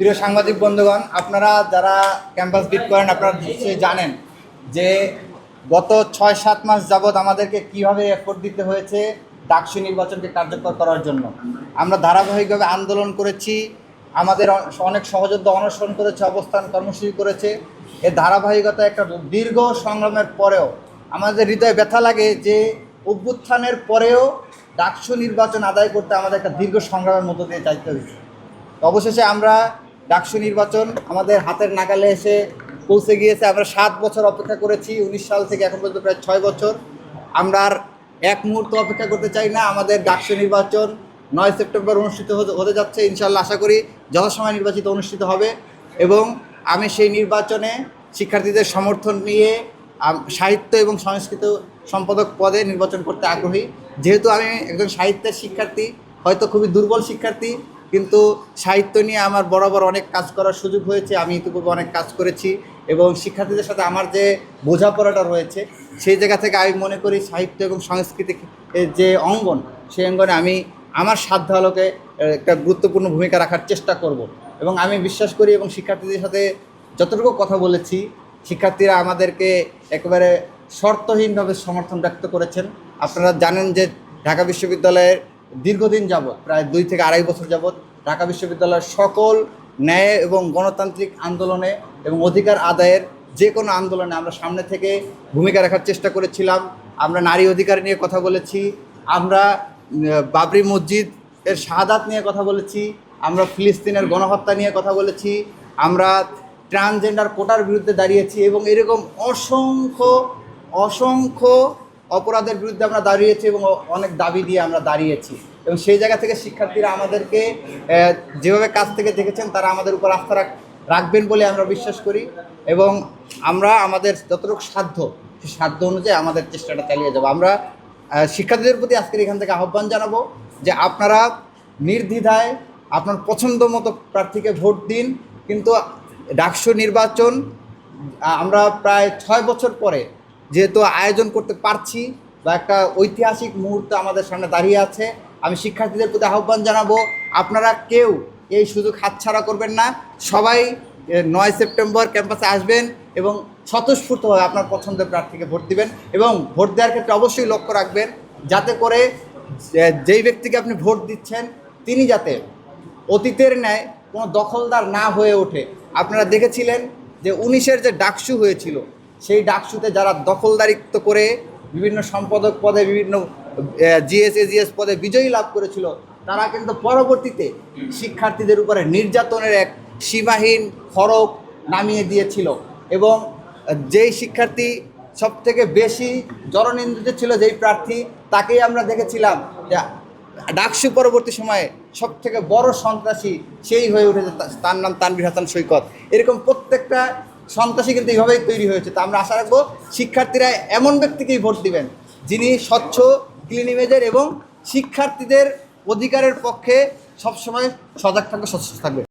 প্রিয় সাংবাদিক বন্ধুগণ, আপনারা যারা ক্যাম্পাস বিট করেন, আপনারা নিশ্চয়ই জানেন যে গত ছয় সাত মাস যাবৎ আমাদেরকে কীভাবে এফোর্ট দিতে হয়েছে ডাকসু নির্বাচনকে কার্যকর করার জন্য। আমরা ধারাবাহিকভাবে আন্দোলন করেছি, আমাদের অনেক সহযোদ্ধা অনশন করেছে, অবস্থান কর্মসূচি করেছে। এর ধারাবাহিকতা একটা দীর্ঘ সংগ্রামের পরেও আমাদের হৃদয়ে ব্যথা লাগে যে অভ্যুত্থানের পরেও ডাকসু নির্বাচন আদায় করতে আমাদের একটা দীর্ঘ সংগ্রামের মধ্য দিয়ে যাইতে হয়েছে। অবশেষে আমরা ডাকসু নির্বাচন আমাদের হাতের নাগালে এসে পৌঁছে গিয়েছে। আমরা সাত বছর অপেক্ষা করেছি, উনিশ সাল থেকে এখন পর্যন্ত প্রায় ছয় বছর। আমরা আর এক মুহূর্ত অপেক্ষা করতে চাই না, আমাদের ডাকসু নির্বাচন নয় সেপ্টেম্বর অনুষ্ঠিত হতে যাচ্ছে, ইনশাল্লাহ আশা করি যথাসময় নির্বাচিত অনুষ্ঠিত হবে। এবং আমি সেই নির্বাচনে শিক্ষার্থীদের সমর্থন নিয়ে সাহিত্য এবং সংস্কৃত সম্পাদক পদে নির্বাচন করতে আগ্রহী। যেহেতু আমি একজন সাহিত্যের শিক্ষার্থী, হয়তো খুবই দুর্বল শিক্ষার্থী কিন্তু সাহিত্য নিয়ে আমার বরাবর অনেক কাজ করার সুযোগ হয়েছে, আমি ইতিপূর্বে অনেক কাজ করেছি এবং শিক্ষার্থীদের সাথে আমার যে বোঝাপড়াটা রয়েছে, সেই জায়গা থেকে আমি মনে করি সাহিত্য এবং সংস্কৃতি যে অঙ্গন, সেই অঙ্গনে আমি আমার সাধ্য আলোকে একটা গুরুত্বপূর্ণ ভূমিকা রাখার চেষ্টা করব। এবং আমি বিশ্বাস করি এবং শিক্ষার্থীদের সাথে যতটুকু কথা বলেছি, শিক্ষার্থীরা আমাদেরকে একেবারে শর্তহীনভাবে সমর্থন ব্যক্ত করেছেন। আপনারা জানেন যে ঢাকা বিশ্ববিদ্যালয়ের দীর্ঘদিন যাবৎ, প্রায় দুই থেকে আড়াই বছর যাবৎ ঢাকা বিশ্ববিদ্যালয়ের সকল ন্যায় এবং গণতান্ত্রিক আন্দোলনে এবং অধিকার আদায়ের যে কোনো আন্দোলনে আমরা সামনে থেকে ভূমিকা রাখার চেষ্টা করেছিলাম। আমরা নারী অধিকার নিয়ে কথা বলেছি, আমরা বাবরি মসজিদ এর শাহাদাত নিয়ে কথা বলেছি, আমরা ফিলিস্তিনের গণহত্যা নিয়ে কথা বলেছি, আমরা ট্রান্সজেন্ডার কোটার বিরুদ্ধে দাঁড়িয়েছি এবং এরকম অসংখ্য অসংখ্য অপরাধের বিরুদ্ধে আমরা দাঁড়িয়েছি এবং অনেক দাবি দিয়ে আমরা দাঁড়িয়েছি। এবং সেই জায়গা থেকে শিক্ষার্থীরা আমাদেরকে যেভাবে কাছ থেকে দেখেছেন, তারা আমাদের উপর আস্থা রাখ, রাখবেন বলে আমরা বিশ্বাস করি এবং আমরা আমাদের যতটুকু সাধ্য, সেই সাধ্য অনুযায়ী আমাদের চেষ্টাটা চালিয়ে যাব। আমরা শিক্ষার্থীদের প্রতি আজকের এখান থেকে আহ্বান জানাব যে আপনারা নির্দ্বিধায় আপনার পছন্দ মতো প্রার্থীকে ভোট দিন। কিন্তু ডাকসু নির্বাচন আমরা প্রায় ছয় বছর পরে যেহেতু আয়োজন করতে পারছি বা একটা ঐতিহাসিক মুহূর্ত আমাদের সামনে দাঁড়িয়ে আছে, আমি শিক্ষার্থীদের প্রতি আহ্বান জানাব, আপনারা কেউ এই সুযোগ হাতছাড়া করবেন না। সবাই নয় সেপ্টেম্বর ক্যাম্পাসে আসবেন এবং স্বতঃস্ফূর্তভাবে আপনার পছন্দের প্রার্থীকে ভোট দিবেন এবং ভোট দেওয়ার ক্ষেত্রে অবশ্যই লক্ষ্য রাখবেন যাতে করে যেই ব্যক্তিকে আপনি ভোট দিচ্ছেন, তিনি যাতে অতীতের ন্যায় কোনো দখলদার না হয়ে ওঠে। আপনারা দেখেছিলেন যে উনিশের যে ডাকসু হয়েছিল সেই ডাকসুতে যারা দখলদারিত্ব করে বিভিন্ন সম্পাদক পদে, বিভিন্ন জিএস, এজিএস পদে বিজয়ী লাভ করেছিল, তারা কিন্তু পরবর্তীতে শিক্ষার্থীদের উপরে নির্যাতনের এক সীমাহীন খড়ক নামিয়ে দিয়েছিল এবং যেই শিক্ষার্থী সব থেকে বেশি জননিন্দিত ছিল, যেই প্রার্থী, তাকেই আমরা দেখেছিলাম ডাকসু পরবর্তী সময়ে সব থেকে বড় সন্ত্রাসী সেই হয়ে উঠেছে, তার নাম তানভীর হাসান সৈকত। এরকম প্রত্যেকটা সন্ত্রাসী কিন্তু এইভাবেই তৈরি হয়েছে। তা আমরা আশা রাখব শিক্ষার্থীরা এমন ব্যক্তিকেই ভোট দিবেন, যিনি স্বচ্ছ ক্লিন ইমেজের এবং শিক্ষার্থীদের অধিকারের পক্ষে সবসময় সজাগ থাকবে, সচেষ্ট থাকবে।